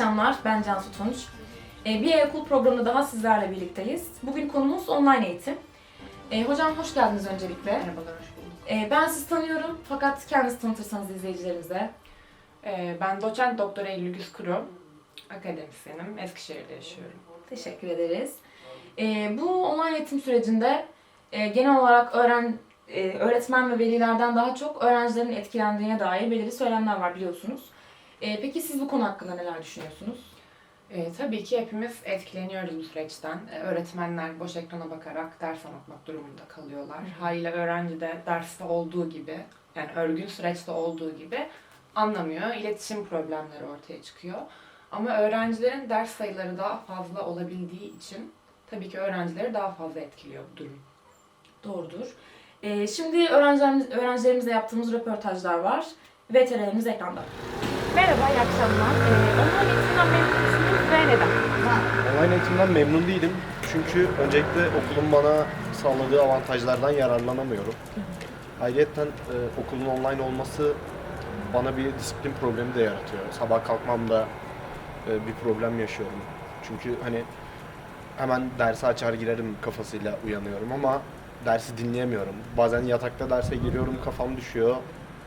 akşamlar. Ben Cansu Tunç. Ee, bir okul programında daha sizlerle birlikteyiz. Bugün konumuz online eğitim. Ee, hocam hoş geldiniz öncelikle. Merhabalar, hoş bulduk. Ee, ben sizi tanıyorum fakat kendinizi tanıtırsanız izleyicilerimize. Ben doçent doktor Eylül Güz Kuru, akademisyenim. Eskişehir'de yaşıyorum. Teşekkür ederiz. Bu online eğitim sürecinde e, genel olarak öğren e, öğretmen ve velilerden daha çok öğrencilerin etkilendiğine dair belirli söylemler var biliyorsunuz. Ee, peki siz bu konu hakkında neler düşünüyorsunuz? Ee, tabii ki hepimiz etkileniyoruz bu süreçten. Ee, öğretmenler boş ekrana bakarak ders anlatmak durumunda kalıyorlar. Haliyle öğrenci de derste olduğu gibi, yani örgün süreçte olduğu gibi anlamıyor. İletişim problemleri ortaya çıkıyor. Ama öğrencilerin ders sayıları daha fazla olabildiği için tabii ki öğrencileri daha fazla etkiliyor bu durum. Doğrudur. Ee, şimdi öğrencilerimiz, öğrencilerimizle yaptığımız röportajlar var. VTR'lerimiz ekranda. Merhaba, iyi akşamlar. Ee, online eğitimden memnun musunuz ve neden? Online eğitimden memnun değilim. Çünkü öncelikle okulun bana sağladığı avantajlardan yararlanamıyorum. Ayrıca okulun online olması bana bir disiplin problemi de yaratıyor. Sabah kalkmamda e, bir problem yaşıyorum. Çünkü hani hemen dersi açar girerim kafasıyla uyanıyorum ama dersi dinleyemiyorum. Bazen yatakta derse giriyorum, kafam düşüyor,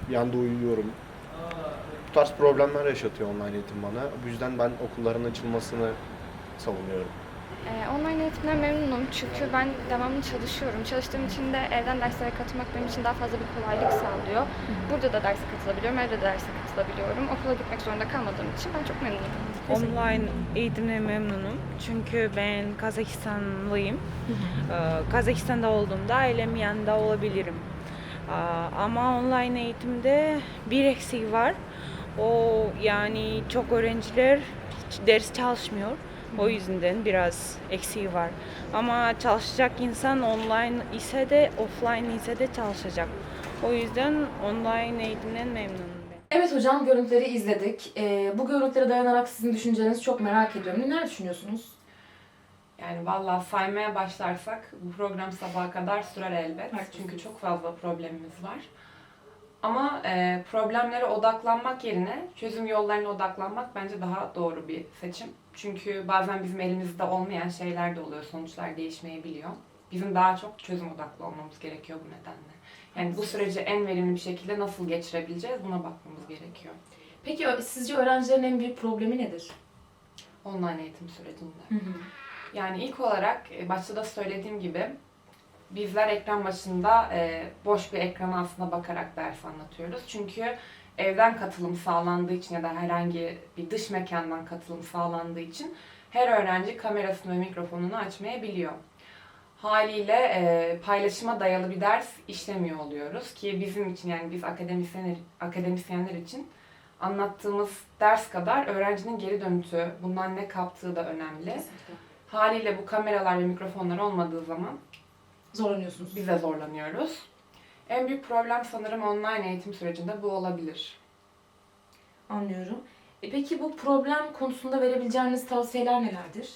bir uyuyorum. Bu tarz problemler yaşatıyor online eğitim bana. Bu yüzden ben okulların açılmasını savunuyorum. Ee, online eğitimden memnunum çünkü ben devamlı çalışıyorum. Çalıştığım için de evden derslere katılmak benim için daha fazla bir kolaylık sağlıyor. Burada da derse katılabiliyorum, evde de derse katılabiliyorum. Okula gitmek zorunda kalmadığım için ben çok memnunum. Online eğitimle memnunum. Çünkü ben Kazakistanlıyım. Ee, Kazakistan'da olduğumda ailemin yanında olabilirim. Ama online eğitimde bir eksik var. O yani çok öğrenciler hiç ders çalışmıyor. O yüzden biraz eksiği var. Ama çalışacak insan online ise de offline ise de çalışacak. O yüzden online eğitimden memnunum ben. Evet hocam görüntüleri izledik. Ee, bu görüntülere dayanarak sizin düşüncelerinizi çok merak ediyorum. Neler düşünüyorsunuz? Yani vallahi saymaya başlarsak bu program sabaha kadar sürer elbet. Haklısınız. Çünkü çok fazla problemimiz var. Ama e, problemlere odaklanmak yerine çözüm yollarına odaklanmak bence daha doğru bir seçim. Çünkü bazen bizim elimizde olmayan şeyler de oluyor. Sonuçlar değişmeyebiliyor. Bizim daha çok çözüm odaklı olmamız gerekiyor bu nedenle. Yani bu süreci en verimli bir şekilde nasıl geçirebileceğiz buna bakmamız gerekiyor. Peki sizce öğrencilerin en büyük problemi nedir? Online eğitim sürecinde. Yani ilk olarak e, başta da söylediğim gibi bizler ekran başında e, boş bir ekrana aslında bakarak ders anlatıyoruz. Çünkü evden katılım sağlandığı için ya da herhangi bir dış mekandan katılım sağlandığı için her öğrenci kamerasını ve mikrofonunu açmayabiliyor. Haliyle e, paylaşıma dayalı bir ders işlemiyor oluyoruz ki bizim için yani biz akademisyenler, akademisyenler için anlattığımız ders kadar öğrencinin geri dönütü, bundan ne kaptığı da önemli. Haliyle bu kameralar ve mikrofonlar olmadığı zaman Zorlanıyorsunuz. biz de zorlanıyoruz. En büyük problem sanırım online eğitim sürecinde bu olabilir. Anlıyorum. E peki bu problem konusunda verebileceğiniz tavsiyeler nelerdir?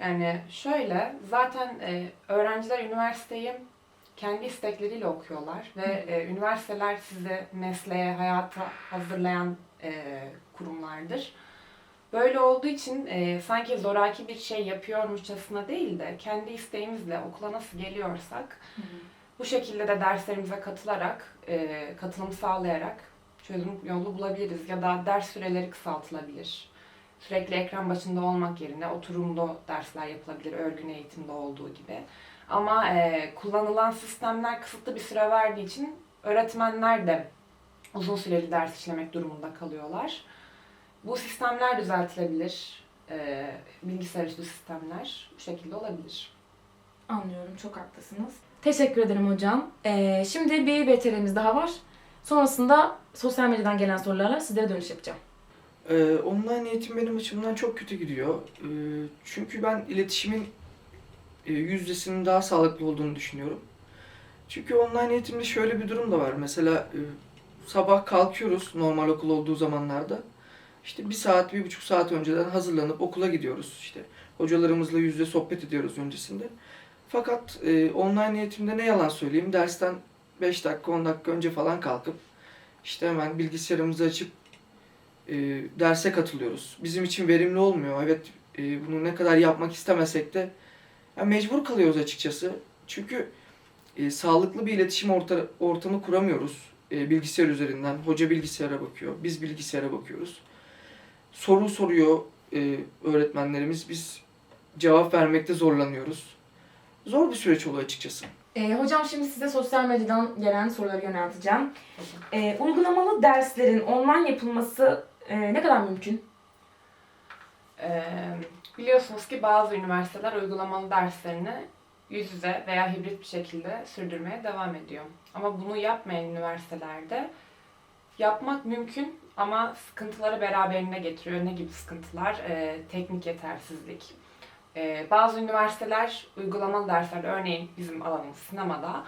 Yani şöyle, zaten e, öğrenciler üniversiteyi kendi istekleriyle okuyorlar ve e, üniversiteler sizi mesleğe, hayata hazırlayan e, kurumlardır. Böyle olduğu için e, sanki zoraki bir şey yapıyormuşçasına değil de kendi isteğimizle okula nasıl geliyorsak bu şekilde de derslerimize katılarak, e, katılım sağlayarak çözüm yolu bulabiliriz ya da ders süreleri kısaltılabilir. Sürekli ekran başında olmak yerine oturumlu dersler yapılabilir örgün eğitimde olduğu gibi. Ama e, kullanılan sistemler kısıtlı bir süre verdiği için öğretmenler de uzun süreli ders işlemek durumunda kalıyorlar. Bu sistemler düzeltilebilir. E, bilgisayar üstü sistemler bu şekilde olabilir. Anlıyorum, çok haklısınız. Teşekkür ederim hocam. Ee, şimdi bir VTR'miz daha var. Sonrasında sosyal medyadan gelen sorularla sizlere dönüş yapacağım. Ee, online eğitim benim açımdan çok kötü gidiyor. Ee, çünkü ben iletişimin e, yüzdesinin daha sağlıklı olduğunu düşünüyorum. Çünkü online eğitimde şöyle bir durum da var. Mesela e, sabah kalkıyoruz normal okul olduğu zamanlarda. İşte bir saat, bir buçuk saat önceden hazırlanıp okula gidiyoruz. İşte hocalarımızla yüzde sohbet ediyoruz öncesinde. Fakat e, online eğitimde ne yalan söyleyeyim dersten 5 dakika 10 dakika önce falan kalkıp işte hemen bilgisayarımızı açıp e, derse katılıyoruz. Bizim için verimli olmuyor. Evet e, bunu ne kadar yapmak istemesek de ya mecbur kalıyoruz açıkçası. Çünkü e, sağlıklı bir iletişim orta, ortamı kuramıyoruz e, bilgisayar üzerinden. Hoca bilgisayara bakıyor, biz bilgisayara bakıyoruz. Soru soruyor e, öğretmenlerimiz, biz cevap vermekte zorlanıyoruz. Zor bir süreç oluyor açıkçası. Ee, hocam şimdi size sosyal medyadan gelen soruları yönelteceğim. Ee, uygulamalı derslerin online yapılması e, ne kadar mümkün? Ee, biliyorsunuz ki bazı üniversiteler uygulamalı derslerini yüz yüze veya hibrit bir şekilde sürdürmeye devam ediyor. Ama bunu yapmayan üniversitelerde yapmak mümkün ama sıkıntıları beraberinde getiriyor. Ne gibi sıkıntılar? Ee, teknik yetersizlik. Ee, bazı üniversiteler uygulamalı derslerde, örneğin bizim alanımız sinemada,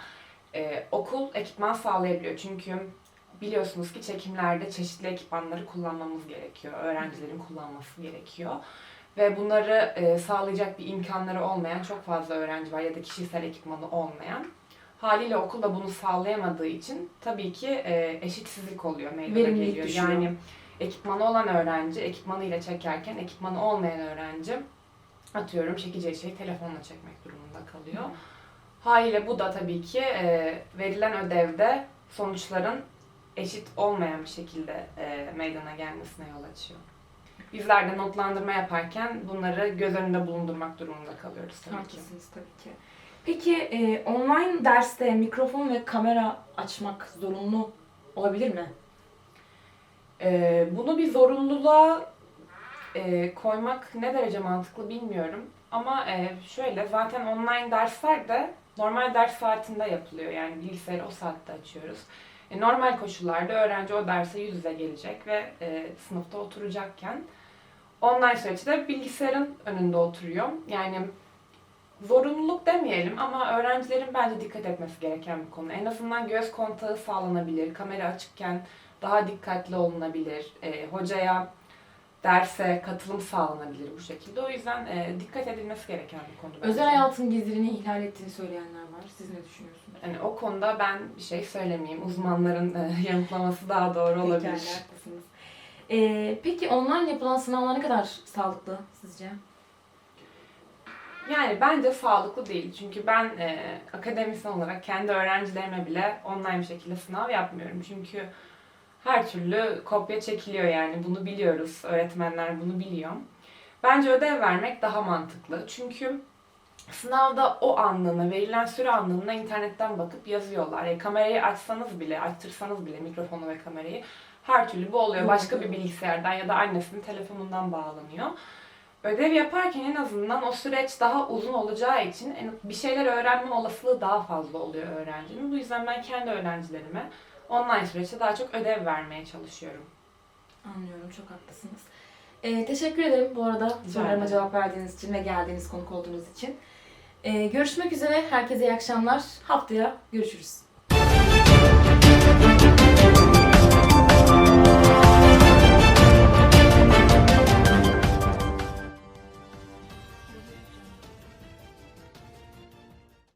e, okul ekipman sağlayabiliyor. Çünkü biliyorsunuz ki çekimlerde çeşitli ekipmanları kullanmamız gerekiyor. Öğrencilerin kullanması gerekiyor. Ve bunları e, sağlayacak bir imkanları olmayan çok fazla öğrenci var ya da kişisel ekipmanı olmayan. Haliyle okul da bunu sağlayamadığı için tabii ki e, eşitsizlik oluyor, meydana Verimlilik geliyor. düşüyor. Yani ekipmanı olan öğrenci ekipmanıyla çekerken ekipmanı olmayan öğrenci atıyorum çekeceği şeyi telefonla çekmek durumunda kalıyor. Haliyle bu da tabii ki e, verilen ödevde sonuçların eşit olmayan bir şekilde e, meydana gelmesine yol açıyor. Bizler de notlandırma yaparken bunları göz önünde bulundurmak durumunda kalıyoruz tabii ki. Haklısınız tabii ki. Peki e, online derste mikrofon ve kamera açmak zorunlu olabilir mi? E, bunu bir zorunluluğa e, koymak ne derece mantıklı bilmiyorum. Ama e, şöyle zaten online dersler de normal ders saatinde yapılıyor. Yani bilgisayarı o saatte açıyoruz. E, normal koşullarda öğrenci o derse yüz yüze gelecek ve e, sınıfta oturacakken online süreçte bilgisayarın önünde oturuyor. Yani zorunluluk demeyelim ama öğrencilerin bence dikkat etmesi gereken bir konu. En azından göz kontağı sağlanabilir, kamera açıkken daha dikkatli olunabilir, e, hocaya derse katılım sağlanabilir bu şekilde. O yüzden e, dikkat edilmesi gereken bir konu. bence. Özel hayatın gizliliğini ihlal ettiğini söyleyenler var. Siz ne düşünüyorsunuz? Yani o konuda ben bir şey söylemeyeyim. Uzmanların e, yanıtlaması daha doğru olabilir. Pekala, haklısınız. E, peki online yapılan sınavlar ne kadar sağlıklı sizce? Yani bence sağlıklı değil. Çünkü ben e, akademisyen olarak kendi öğrencilerime bile online bir şekilde sınav yapmıyorum. Çünkü her türlü kopya çekiliyor yani bunu biliyoruz. Öğretmenler bunu biliyor. Bence ödev vermek daha mantıklı. Çünkü sınavda o anlığına, verilen süre anlığına internetten bakıp yazıyorlar. E, kamerayı açsanız bile, açtırsanız bile mikrofonu ve kamerayı her türlü bu oluyor. Başka bir bilgisayardan ya da annesinin telefonundan bağlanıyor. Ödev yaparken en azından o süreç daha uzun olacağı için bir şeyler öğrenme olasılığı daha fazla oluyor öğrencinin. Bu yüzden ben kendi öğrencilerime online süreçte daha çok ödev vermeye çalışıyorum. Anlıyorum, çok haklısınız. E, teşekkür ederim bu arada sorularıma cevap verdiğiniz için ve geldiğiniz konuk olduğunuz için. E, görüşmek üzere, herkese iyi akşamlar. Haftaya görüşürüz.